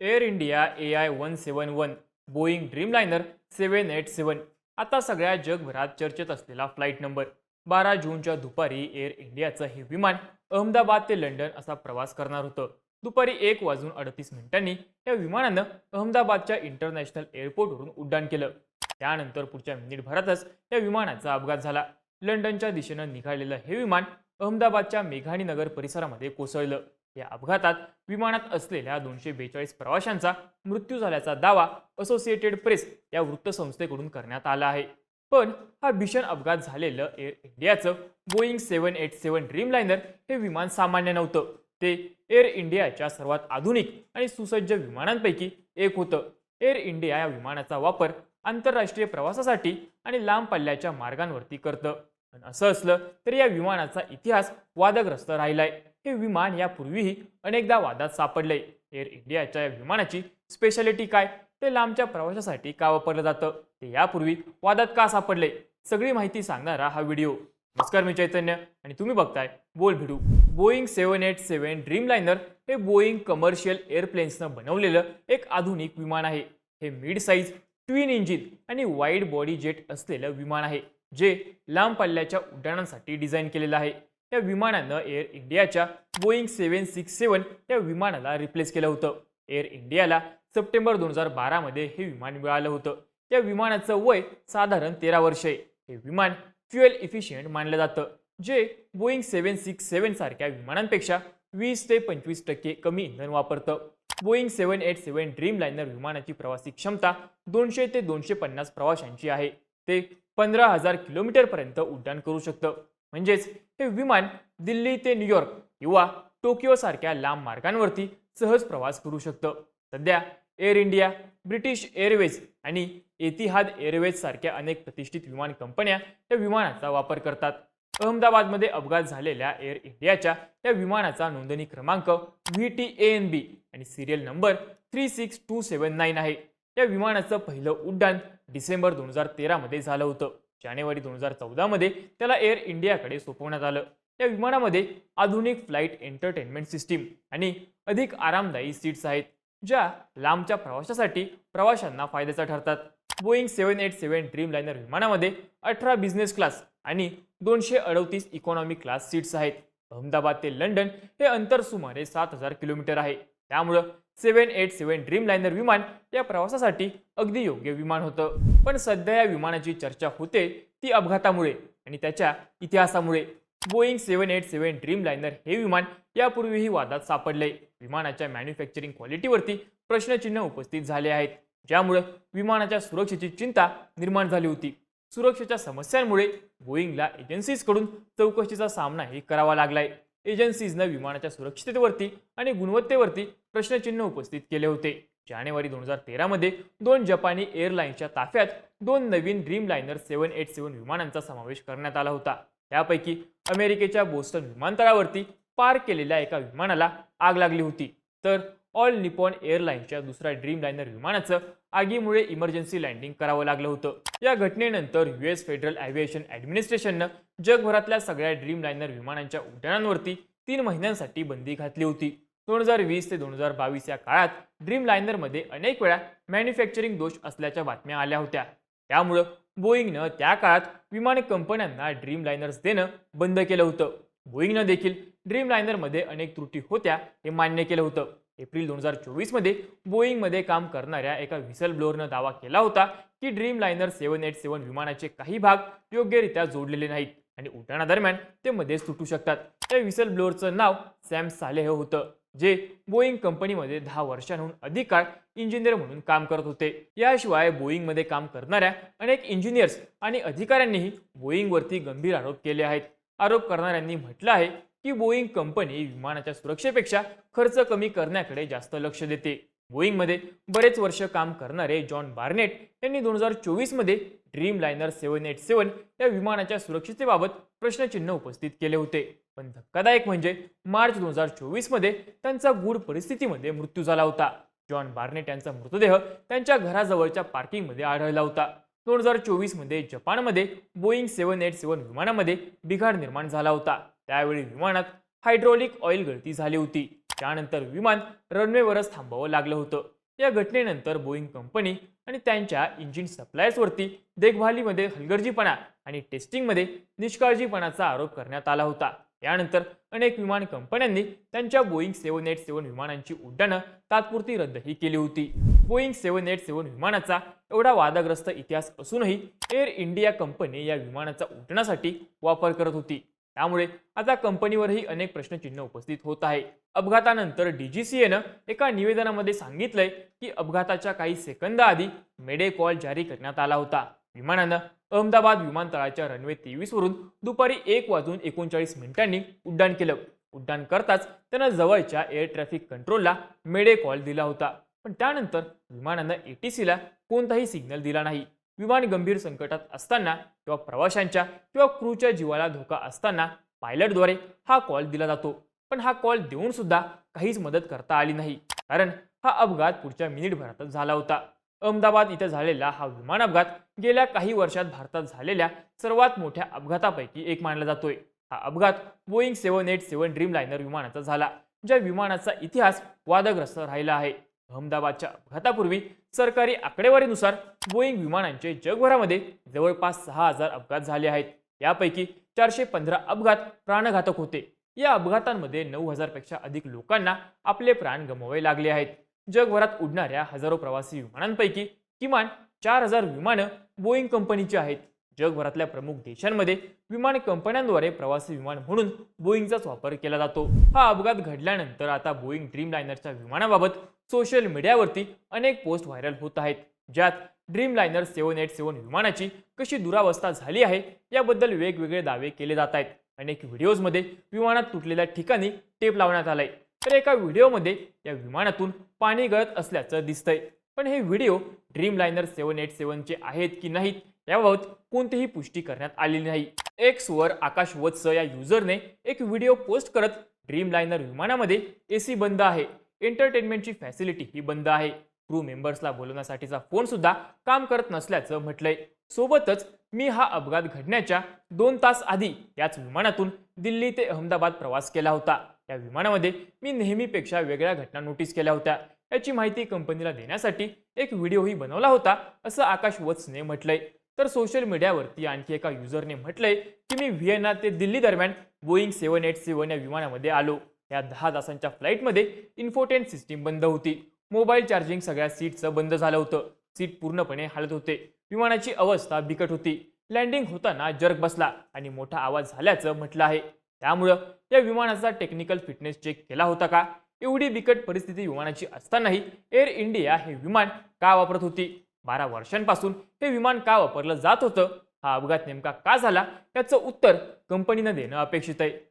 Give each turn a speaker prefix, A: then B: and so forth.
A: Air India A I one seven one Boeing Dreamliner seven eight seven. आता सगळ्या जगभरात चर्चेत असलेला फ्लाईट नंबर. बारा जूनच्या दुपारी एअर इंडियाचं हे विमान अहमदाबाद ते लंडन असा प्रवास करणार होतं. दुपारी एक वाजून अडतीस मिनिटांनी या विमानानं अहमदाबादच्या इंटरनॅशनल एअरपोर्टवरून उड्डाण केलं. त्यानंतर पुढच्या मिनिटभरातच या विमानाचा अपघात झाला. लंडनच्या दिशेनं निघालेलं हे विमान अहमदाबादच्या मेघाणीनगर परिसरामध्ये कोसळलं. या अपघातात विमानात असलेल्या दोनशे बेचाळीस प्रवाशांचा मृत्यू झाल्याचा दावा असोसिएटेड प्रेस या वृत्तसंस्थेकडून करण्यात आला आहे. पण हा भीषण अपघात झालेलं एअर इंडियाचं Boeing seven eight seven Dreamliner हे विमान सामान्य नव्हतं. ते एअर इंडियाच्या सर्वात आधुनिक आणि सुसज्ज विमानांपैकी एक होतं. एअर इंडिया या विमानाचा वापर आंतरराष्ट्रीय प्रवासासाठी आणि लांब पल्ल्याच्या मार्गांवरती करतं. पण असं असलं तरी या विमानाचा इतिहास वादग्रस्त राहिलाय. हे विमान यापूर्वीही अनेकदा वादात सापडले. एअर इंडियाच्या या विमानाची स्पेशालिटी काय? ते लांबच्या प्रवाशासाठी का वापरलं जातं? ते यापूर्वी वादात का सापडले? सगळी माहिती सांगणारा हा व्हिडिओ. नमस्कार मी चैतन्य आणि तुम्ही बघताय Bol Bhidu. Boeing seven eight seven Dreamliner हे बोईंग कमर्शियल एअरप्लेन्सनं बनवलेलं एक आधुनिक विमान आहे. हे मिड साईज ट्विन इंजिन आणि वाईड बॉडी जेट असलेलं विमान आहे जे लांब पल्ल्याच्या उड्डाणांसाठी डिझाईन केलेलं आहे. या विमानानं एअर इंडियाच्या बोईंग सेव्हन सिक्स सेवन या विमानाला रिप्लेस केलं होतं. एअर इंडियाला सप्टेंबर दोन हजार बारामध्ये हे विमान मिळालं होतं. या विमानाचं वय साधारण तेरा वर्ष आहे. हे विमान फ्युएल इफिशियंट मानलं जातं जे बोईंग सेवन सिक्स सेव्हन सारख्या विमानांपेक्षा वीस ते पंचवीस टक्के कमी इंधन वापरतं. Boeing seven eight seven Dreamliner विमानाची प्रवासी क्षमता दोनशे ते दोनशे पन्नास प्रवाशांची आहे. ते पंधरा हजार किलोमीटरपर्यंत उड्डाण करू शकतं. म्हणजेच हे विमान दिल्ली ते न्यूयॉर्क किंवा टोकियो सारख्या लांब मार्गांवरती सहज प्रवास करू शकतं. सध्या एअर इंडिया ब्रिटिश एअरवेज आणि एतिहाद एअरवेज सारख्या अनेक प्रतिष्ठित विमान कंपन्या या विमानाचा वापर करतात. अहमदाबादमध्ये अपघात झालेल्या एअर इंडियाच्या या विमानाचा नोंदणी क्रमांक V T A N B आणि serial number three six two seven nine आहे. या विमानाचं पहिलं उड्डाण डिसेंबर दोन हजार तेरामध्ये झालं होतं. जानेवारी दोन हजार चौदामध्ये त्याला एअर इंडियाकडे सोपवण्यात आलं. या विमानामध्ये आधुनिक फ्लाईट एंटरटेनमेंट सिस्टीम आणि अधिक आरामदायी सीट्स आहेत ज्या लांबच्या प्रवाशासाठी प्रवाशांना फायद्याचा ठरतात. Boeing seven eight seven Dreamliner विमानामध्ये अठरा बिझनेस क्लास आणि दोनशे अडतीस इकॉनॉमी क्लास सीट्स आहेत. अहमदाबाद ते लंडन हे अंतर सुमारे सात हजार किलोमीटर आहे. त्यामुळं seven eight seven Dreamliner विमान या प्रवासासाठी अगदी योग्य विमान होतं. पण सध्या या विमानाची चर्चा होते ती अपघातामुळे आणि त्याच्या इतिहासामुळे. Boeing seven eight seven Dreamliner हे विमान यापूर्वीही वादात सापडले. विमानाच्या मॅन्युफॅक्चरिंग क्वालिटीवरती प्रश्नचिन्ह उपस्थित झाले आहेत. ज्यामुळं विमानाच्या सुरक्षेची चिंता निर्माण झाली होती. सुरक्षेच्या समस्यांमुळे बोईंगला एजन्सीजकडून चौकशीचा सामनाही करावा लागलाय. एजन्सीजनं विमानाच्या सुरक्षिततेवरती आणि गुणवत्तेवरती प्रश्नचिन्ह उपस्थित केले होते. जानेवारी दोन हजार तेरामध्ये दोन जपानी एअरलाईन्सच्या ताफ्यात दोन नवीन Dreamliner seven eight seven विमानांचा समावेश करण्यात आला होता. त्यापैकी अमेरिकेच्या बोस्टन विमानतळावरती पार केलेल्या एका विमानाला आग लागली होती. तर ऑल निपॉन एअरलाईन्सच्या दुसऱ्या ड्रीम लायनर विमानाचं आगीमुळे इमर्जन्सी लँडिंग करावं लागलं होतं. या घटनेनंतर युएस फेडरल ॲव्हिएशन ॲडमिनिस्ट्रेशननं जगभरातल्या सगळ्या ड्रीम लायनर विमानांच्या उड्डाणांवरती तीन महिन्यांसाठी बंदी घातली होती. दोन हजार वीस ते दोन हजार बावीस या काळात ड्रीम लायनरमध्ये अनेक वेळा मॅन्युफॅक्चरिंग दोष असल्याच्या बातम्या आल्या होत्या. त्यामुळं बोईंगनं त्या काळात विमान कंपन्यांना ड्रीम लायनर्स देणं बंद केलं होतं. बोईंगनं देखील ड्रीम लायनरमध्ये अनेक त्रुटी होत्या हे मान्य केलं होतं. एप्रिल दोन हजार चोवीसमध्ये बोईंगमध्ये काम करणाऱ्या एका व्हिसल ब्लोअरनं दावा केला होता की Dreamliner seven eight seven विमानाचे काही भाग योग्यरित्या जोडलेले नाहीत आणि उड्डाणादरम्यान ते मध्येच तुटू शकतात. त्या व्हिसल ब्लोअरचं नाव सॅम सालेह होतं जे बोईंग कंपनीमध्ये दहा वर्षांहून अधिक काळ इंजिनियर म्हणून काम करत होते. याशिवाय बोईंगमध्ये काम करणाऱ्या अनेक इंजिनियर्स आणि अधिकाऱ्यांनीही बोईंगवरती गंभीर आरोप केले आहेत. आरोप करणाऱ्यांनी म्हटलं आहे की बोईंग कंपनी विमानाच्या सुरक्षेपेक्षा खर्च कमी करण्याकडे जास्त लक्ष देते. बोईंगमध्ये बरेच वर्ष काम करणारे जॉन बार्नेट यांनी दोन हजार चोवीसमध्ये Dreamliner seven eight seven या विमानाच्या सुरक्षिततेबाबत प्रश्नचिन्ह उपस्थित केले होते. पण धक्कादायक म्हणजे मार्च दोन हजार चोवीसमध्ये त्यांचा गूढ परिस्थितीमध्ये मृत्यू झाला होता. जॉन बार्नेट यांचा मृतदेह त्यांच्या घराजवळच्या पार्किंगमध्ये आढळला होता. दोन हजार चोवीसमध्ये जपानमध्ये बोईंग सेवन एट सेवन विमानामध्ये बिघाड निर्माण झाला होता. त्यावेळी विमानात हायड्रॉलिक ऑइल गळती झाली होती. त्यानंतर विमान रनवेवरच थांबावं लागलं होतं. या घटनेनंतर बोईंग कंपनी आणि त्यांच्या इंजिन सप्लायर्सवरती देखभालीमध्ये हलगर्जीपणा आणि टेस्टिंगमध्ये निष्काळजीपणाचा आरोप करण्यात आला होता. यानंतर अनेक विमान कंपन्यांनी त्यांच्या बोईंग सेव्हन एट सेव्हन विमानांची उड्डाणं तात्पुरती रद्दही केली होती. बोईंग सेव्हन एट सेव्हन विमानाचा एवढा वादग्रस्त इतिहास असूनही एअर इंडिया कंपनी या विमानाचा उड्डाणासाठी वापर करत होती. त्यामुळे आता कंपनीवरही अनेक प्रश्नचिन्ह उपस्थित होत आहे. अपघातानंतर डीजीसीएनं एका निवेदनामध्ये सांगितलंय की अपघाताच्या काही सेकंदाआधी मेडे कॉल जारी करण्यात आला होता. विमानानं अहमदाबाद विमानतळाच्या रनवे तेवीस वरून दुपारी एक वाजून एकोणचाळीस मिनिटांनी उड्डाण केलं. उड्डाण करताच त्यानं जवळच्या एअर ट्रॅफिक कंट्रोलला मेडे कॉल दिला होता. पण त्यानंतर विमानानं एटीसीला कोणताही सिग्नल दिला नाही. विमान गंभीर संकटात असताना किंवा प्रवाशांच्या किंवा क्रूच्या जीवाला धोका असताना पायलटद्वारे हा कॉल दिला जातो. पण हा कॉल देऊन सुद्धा काहीच मदत करता आली नाही. कारण हा अपघात पुढच्या मिनिटभरातच झाला होता. अहमदाबाद इथे झालेला हा विमान अपघात गेल्या काही वर्षात भारतात झालेल्या सर्वात मोठ्या अपघातापैकी एक मानला जातोय. हा अपघात Boeing seven eight seven Dreamliner विमानाचा झाला ज्या विमानाचा इतिहास वादग्रस्त राहिला आहे. अहमदाबादच्या अपघातापूर्वी सरकारी आकडेवारीनुसार बोईंग विमानांचे जगभरामध्ये जवळपास सहा हजार अपघात झाले आहेत. यापैकी चारशे पंधरा अपघात प्राणघातक होते. या अपघातांमध्ये नऊ हजारपेक्षा अधिक लोकांना आपले प्राण गमवावे लागले आहेत. जगभरात उडणाऱ्या हजारो प्रवासी विमानांपैकी किमान चार हजार विमानं बोईंग कंपनीची आहेत. जगभरातल्या प्रमुख देशांमध्ये विमान कंपन्यांद्वारे प्रवासी विमान म्हणून बोईंगचाच वापर केला जातो. हा अपघात घडल्यानंतर आता बोईंग ड्रीम लायनरच्या विमानाबाबत सोशल मीडियावरती अनेक पोस्ट व्हायरल होत आहेत ज्यात Dreamliner seven eight seven विमानाची कशी दुरावस्था झाली आहे याबद्दल वेगवेगळे दावे केले जात आहेत. अनेक व्हिडिओजमध्ये विमानात तुटलेल्या ठिकाणी टेप लावण्यात आलाय. तर एका व्हिडिओमध्ये या विमानातून पाणी गळत असल्याचं दिसतंय. पण हे video Dreamliner seven eight सेव्हनचे आहेत की नाहीत याबाबत कोणतीही पुष्टी करण्यात आलेली नाही. एक्सवर आकाश वत्स या युजरने एक व्हिडिओ पोस्ट करत ड्रीम लायनर विमानामध्ये एसी बंद आहे. एंटरटेनमेंटची फॅसिलिटी ही बंद आहे. क्रू मेंबर्सला बोलवण्यासाठीचा फोन सुद्धा काम करत नसल्याचं म्हटलंय. सोबतच मी हा अपघात घडण्याच्या दोन तास आधी याच विमानातून दिल्ली ते अहमदाबाद प्रवास केला होता. या विमानामध्ये मी नेहमीपेक्षा वेगळ्या घटना नोटीस केल्या होत्या. याची माहिती कंपनीला देण्यासाठी एक व्हिडिओही बनवला होता असं आकाश वत्सने म्हटलंय. तर सोशल मीडियावरती आणखी एका युजरने म्हटलंय की मी व्हिएना ते दिल्ली दरम्यान बोईंग सेव्हन एट सेव्हन या विमानामध्ये आलो. या दहा तासांच्या फ्लाईटमध्ये इन्फोटेन सिस्टीम बंद होती. मोबाईल चार्जिंग सगळ्या सीटचं बंद झालं होतं. सीट पूर्णपणे हालत होते. विमानाची अवस्था बिकट होती. लँडिंग होताना जर्क बसला आणि मोठा आवाज झाल्याचं म्हटलं आहे. त्यामुळं या विमानाचा टेक्निकल फिटनेस चेक केला होता का? एवढी बिकट परिस्थिती विमानाची असतानाही एअर इंडिया हे विमान का वापरत होती? बारा वर्षांपासून हे विमान का वापरलं जात होतं? हा अपघात नेमका का झाला? याचं उत्तर कंपनीनं देणं अपेक्षित आहे.